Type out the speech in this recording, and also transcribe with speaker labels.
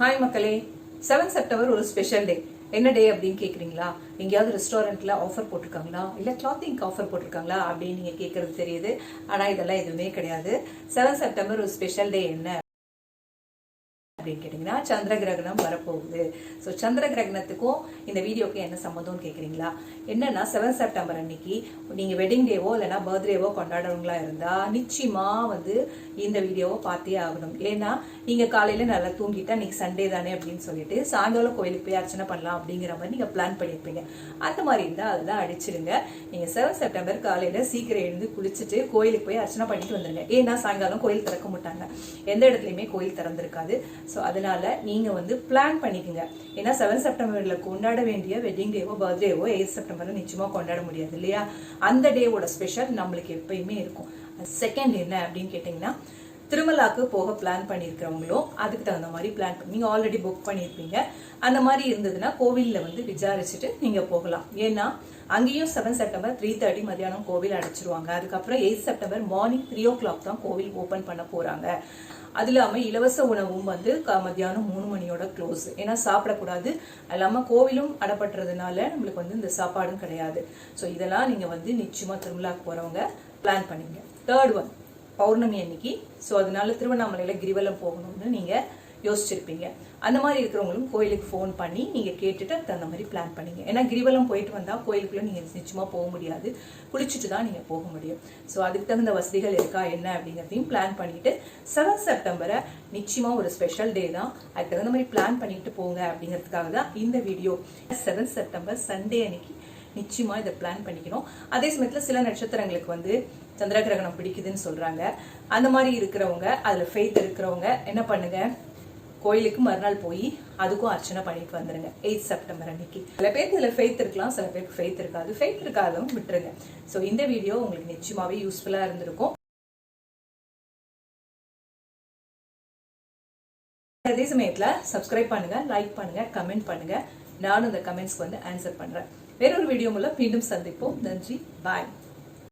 Speaker 1: Hi மக்களே. Seven September ஒரு special day என்ன டே அப்படின்னு கேட்குறீங்களா எங்கேயாவது ரெஸ்டாரண்ட்டில் ஆஃபர் போட்டிருக்காங்களா? இல்லை கிளாத்திங்க்கு ஆஃபர் போட்டிருக்காங்களா? அப்படின்னு நீங்கள் கேட்குறது தெரியுது. ஆனால் இதெல்லாம் எதுவுமே கிடையாது. செவன் செப்டம்பர் ஒரு ஸ்பெஷல் டே என்ன அப்படின்னு கேட்டிங்கன்னா சந்திர கிரகணம் வரப்போகுது. ஸோ சந்திர கிரகணத்துக்கும் இந்த வீடியோக்கு என்ன சம்மந்தம்னு கேட்குறீங்களா என்னன்னா செவன் செப்டம்பர் அன்னைக்கு நீங்கள் வெட்டிங் டேவோ இல்லைனா பர்த்டேவோ கொண்டாடுறவங்களா இருந்தால் நிச்சயமாக வந்து இந்த வீடியோவை பார்த்தே ஆகணும். ஏன்னா நீங்கள் காலையில் நல்லா தூங்கிட்டா இன்னைக்கு சண்டே தானே அப்படின்னு சொல்லிட்டு சாயங்காலம் கோயிலுக்கு போய் அர்ச்சனை பண்ணலாம் அப்படிங்கிற மாதிரி நீங்கள் பிளான் பண்ணியிருப்பீங்க அந்த மாதிரி இருந்தால் அதெல்லாம் அடிச்சிடுங்க நீங்கள் செவன் செப்டம்பர் காலையில் சீக்கிரம் எழுந்து குளிச்சுட்டு கோயிலுக்கு போய் அர்ச்சனை பண்ணிட்டு வந்துடுங்க ஏன்னா சாயங்காலம் கோயில் திறக்க மாட்டாங்க. எந்த இடத்துலையுமே கோயில் திறந்திருக்காது. ஸோ அதனால நீங்கள் வந்து பிளான் பண்ணிக்கோங்க. ஏன்னா செவன் செப்டம்பரில் கொண்டாட வேண்டிய வெட்டிங் டேவோ பர்த்டேவோ எயிட் செப்டம்பரில் நிச்சயமாக கொண்டாட முடியாது இல்லையா? அந்த டேவோட ஸ்பெஷல் நம்மளுக்கு எப்பயுமே இருக்கும். செகண்ட் என்ன அப்படின்னு கேட்டிங்கன்னா திருமலாக்கு போக பிளான் பண்ணியிருக்கிறவங்களும் அதுக்கு தகுந்த மாதிரி பிளான் பண்ணி நீங்கள் ஆல்ரெடி புக் பண்ணியிருப்பீங்க அந்த மாதிரி இருந்ததுன்னா கோவிலில் வந்து விசாரிச்சுட்டு நீங்கள் போகலாம். ஏன்னா அங்கேயும் செவன் செப்டம்பர் த்ரீ தேர்ட்டி மதியானம் கோவில் அடைச்சிருவாங்க. அதுக்கப்புறம் eight September morning three o'clock தான் கோவில் ஓப்பன் பண்ண போகிறாங்க அது இல்லாமல் இலவச உணவும் வந்து க- மத்தியானம் மூணு மணியோட க்ளோஸ் ஏன்னா சாப்பிடக்கூடாது. அது இல்லாமல் கோவிலும் அடப்பட்டுறதுனால நம்மளுக்கு வந்து இந்த சாப்பாடும் கிடையாது. ஸோ இதெல்லாம் நீங்கள் வந்து நிச்சயமாக திருமலாக்கு போகிறவங்க பிளான் பண்ணிங்க. தேர்ட் ஒன் பௌர்ணமி அன்னைக்கு. ஸோ அதனால திருவண்ணாமலையில கிரிவலம் போகணும்னு நீங்க யோசிச்சிருப்பீங்க. அந்த மாதிரி இருக்கிறவங்களும் கோயிலுக்கு ஃபோன் பண்ணி நீங்கள் கேட்டுட்டு அதுக்கு தகுந்த மாதிரி பிளான் பண்ணீங்க. ஏன்னா கிரிவலம் போயிட்டு வந்தால் கோயிலுக்குள்ளே நீங்கள் நிச்சயமாக போக முடியாது. குளிச்சுட்டு தான் நீங்கள் போக முடியும். ஸோ அதுக்கு தகுந்த வசதிகள் இருக்கா என்ன அப்படிங்கிறதையும் பிளான் பண்ணிட்டு செவன் செப்டம்பரை நிச்சயமாக ஒரு ஸ்பெஷல் டே தான். அதுக்கு தகுந்த மாதிரி பிளான் பண்ணிட்டு போங்க அப்படிங்கிறதுக்காக தான் இந்த வீடியோ செவன் செப்டம்பர் சண்டே அன்னைக்கு நிச்சயமா இதை பிளான் பண்ணிக்கணும். அதே சமயத்துல சில நட்சத்திரங்களுக்கு வந்து சந்திர கிரகணம் பிடிக்குதுன்னு சொல்றாங்க. அந்த மாதிரி இருக்கிறவங்க அதுல ஃபெய்த் இருக்கிறவங்க என்ன பண்ணுங்க? கோயிலுக்கு மறுநாள் போய் அதுக்கும் அர்ச்சனை பண்ணிட்டு வந்துருங்க. எயிட் செப்டம்பர் அன்னைக்கு. சில பேருக்கு இதுல ஃபெய்த் இருக்கலாம் சில பேருக்கு ஃபெய்த் இருக்காது. ஃபெய்த் இருக்காதவங்க விட்டுருங்க. ஸோ இந்த வீடியோ உங்களுக்கு நிச்சயமாவே யூஸ்ஃபுல்லா இருந்திருக்கும். அதே சமயத்துல சப்ஸ்கிரைப் பண்ணுங்க லைக் பண்ணுங்க கமெண்ட் பண்ணுங்க. நானும் இந்த கமெண்ட்ஸ்க்கு வந்து ஆன்சர் பண்றேன். வேறொரு வீடியோ மூலம் மீண்டும் சந்திப்போம். நன்றி. பாய்